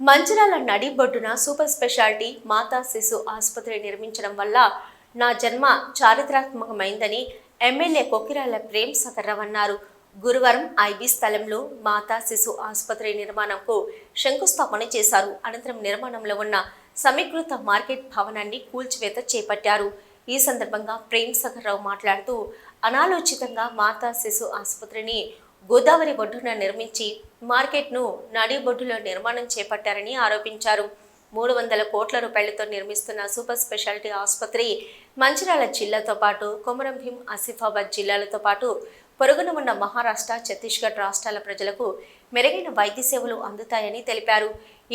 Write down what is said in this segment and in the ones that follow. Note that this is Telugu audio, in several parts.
మంచిరాల నడిబొడ్డున సూపర్ స్పెషాలిటీ మాతా శిశు ఆసుపత్రి నిర్మించడం వల్ల నా జన్మ చారిత్రాత్మకమైందని ఎమ్మెల్యే కొక్కిరాల ప్రేమ్ సకర్రావు అన్నారు. గురువారం ఐబీ స్థలంలో మాతా శిశు ఆసుపత్రి నిర్మాణంకు శంకుస్థాపన చేశారు. అనంతరం నిర్మాణంలో ఉన్న సమీకృత మార్కెట్ భవనాన్ని కూల్చివేత చేపట్టారు. ఈ సందర్భంగా ప్రేమ్ సకర్రావు మాట్లాడుతూ అనాలోచితంగా మాతా శిశు ఆసుపత్రిని గోదావరి ఒడ్డున నిర్మించి మార్కెట్ను నడిబొడ్డులో నిర్మాణం చేపట్టారని ఆరోపించారు. మూడు వందల కోట్ల రూపాయలతో నిర్మిస్తున్న సూపర్ స్పెషాలిటీ ఆసుపత్రి మంచిర్యాల జిల్లాతో పాటు కొమరం భీం ఆసిఫాబాద్ జిల్లాలతో పాటు పొరుగున ఉన్న మహారాష్ట్ర ఛత్తీస్గఢ్ రాష్ట్రాల ప్రజలకు మెరుగైన వైద్య సేవలు అందుతాయని తెలిపారు.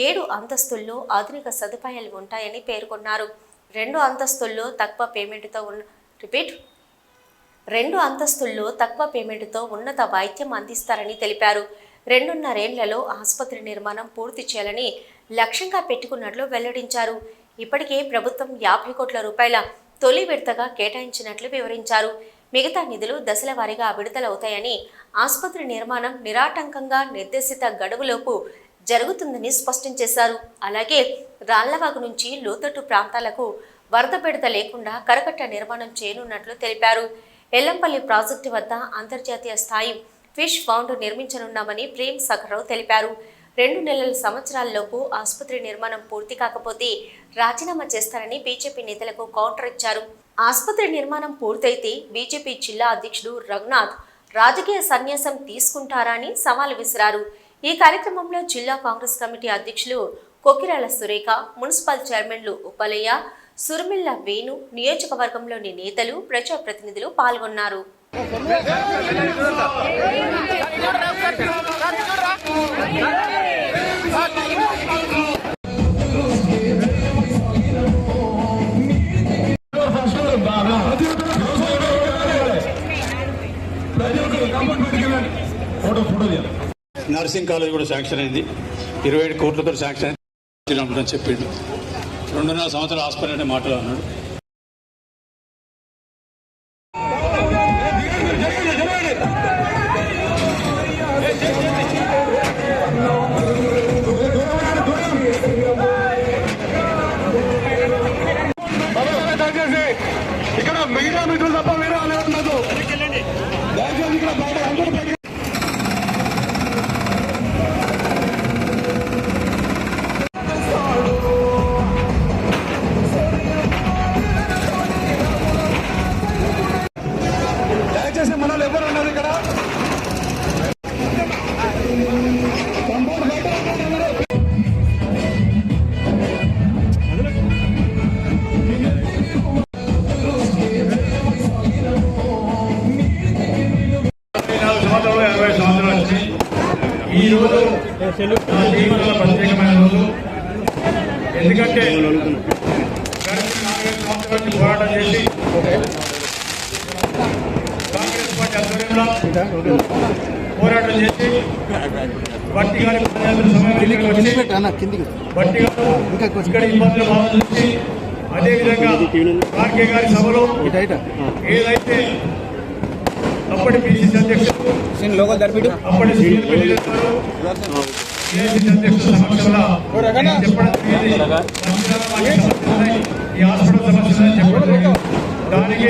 ఏడు అంతస్తుల్లో ఆధునిక సదుపాయాలు ఉంటాయని పేర్కొన్నారు. రెండు అంతస్తుల్లో తక్కువ పేమెంట్తో ఉన్న రిపీట్ రెండు అంతస్తుల్లో తక్కువ పేమెంట్తో ఉన్నత వైద్యం అందిస్తారని తెలిపారు. రెండున్నరేళ్ళలో ఆసుపత్రి నిర్మాణం పూర్తి చేయాలని లక్ష్యంగా పెట్టుకున్నట్లు వెల్లడించారు. ఇప్పటికే ప్రభుత్వం యాభై కోట్ల రూపాయల తొలి విడతగా కేటాయించినట్లు వివరించారు. మిగతా నిధులు దశల వారీగా విడుదలవుతాయని ఆసుపత్రి నిర్మాణం నిరాటంకంగా నిర్దేశిత గడువులోపు జరుగుతుందని స్పష్టం చేశారు. అలాగే రాళ్ళవాగు నుంచి లోతట్టు ప్రాంతాలకు వరద పెడత లేకుండా కరకట్ట నిర్మాణం చేయనున్నట్లు తెలిపారు. ఎల్లంపల్లి ప్రాజెక్టు వద్ద అంతర్జాతీయ స్థాయి ఫిష్ ఫౌండ్ నిర్మించనున్నామని ప్రేమ్ సఖరావు తెలిపారు. రెండు నెలల సంవత్సరాల్లోపు ఆసుపత్రి నిర్మాణం పూర్తి కాకపోతే రాజీనామా చేస్తారని బీజేపీ నేతలకు కౌంటర్ ఇచ్చారు. ఆసుపత్రి నిర్మాణం పూర్తయితే బీజేపీ జిల్లా అధ్యక్షుడు రఘునాథ్ రాజకీయ సన్యాసం తీసుకుంటారా అని సవాల్ విసిరారు. ఈ కార్యక్రమంలో జిల్లా కాంగ్రెస్ కమిటీ అధ్యక్షులు కొకిరాల సురేఖ మున్సిపల్ చైర్మన్లు ఉప్పలయ్య సుర్మిల్ల వేణు నియోజకవర్గంలోని నేతలు ప్రజాప్రతినిధులు పాల్గొన్నారు. నర్సింగ్ కాలేజ్ కూడా శాంక్షన్ అయింది. ఇరవై ఏడు కోట్లతో శాంక్షన్ అయింది అని చెప్పిండు. రెండున్నర సంవత్సరాల హాస్పిటల్ అనే మాటలు అన్నాడు. జీవితంలో ప్రత్యేకమైన రోజు. ఎందుకంటే గడిచిన నాలుగైదు సంవత్సరాల నుంచి పోరాటం చేసి కాంగ్రెస్ పార్టీ ఆధ్వర్యంలో పోరాటం చేసి బట్టి గారి బట్టి గారు ఇక్కడ ఇబ్బందులు బాధ చూసి అదేవిధంగా కార్కే గారి సభలో ఏదైతే అప్పటి పిసిసి అధ్యక్షుడు అప్పటి ఏఐసిసి అధ్యక్షుడు సమక్షంలో చెప్పడం. ఈ హాస్పిటల్ ఉన్నాయని చెప్పడం. దానికి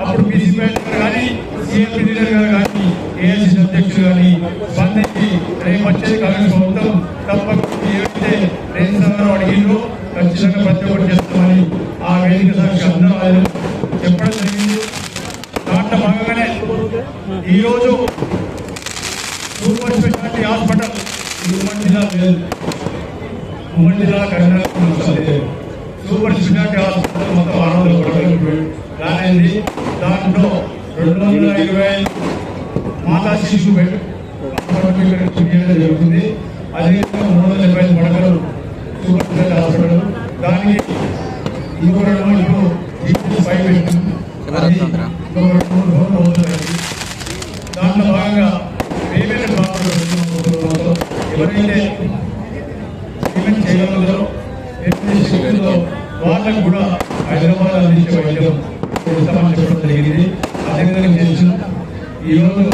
అప్పుడు పిసిసి కానీ సీఎం లీడర్ గారు కానీ ఏఐసిసి అధ్యక్షుడు కానీ స్పందించి రేపు వచ్చేది కాంగ్రెస్ ప్రభుత్వం తప్పకుండా ఏవైతే రేపు అడిగిందో ఖచ్చితంగా ప్రతి ఒక్కటి చేస్తామని ఆ వేదిక సాక్షి అందరూ ఆయన చెప్పడం జరిగింది దాంట్లో భాగంగానే ఈరోజు సూపర్ స్పెషాలిటీ హాస్పిటల్ ఉమ్మడి జిల్లా లేదు ఉమ్మడి జిల్లా కరీంనగర్ సూపర్ స్పెషాలిటీ హాస్పిటల్ మొత్తం ఆరు వందల కోట్ల దాంట్లో రెండు వందల ఇరవై మాతా శిశు బెడ్ జరుగుతుంది. అదేవిధంగా మూడు వందల డెబ్బై ఐదు పడకలు సూపర్ స్పెషాలిటీ హాస్పిటల్. దానికి ఇంకో రెండు మూడు ఇప్పుడు ఫైవ్ పెట్టింది ఇంకో రెండు మూడు రోజులు అవుతుంది దాంట్లో భాగంగా పేమెంట్ బాగుంటుంది ఎవరైతే పేమెంట్ చేయగలరో పేమెంట్ వాళ్ళకు కూడా హైదరాబాద్ అందించే వైద్యం ఇస్తామని చెప్పడం జరిగింది. అదేవిధంగా చేసిన ఈరోజు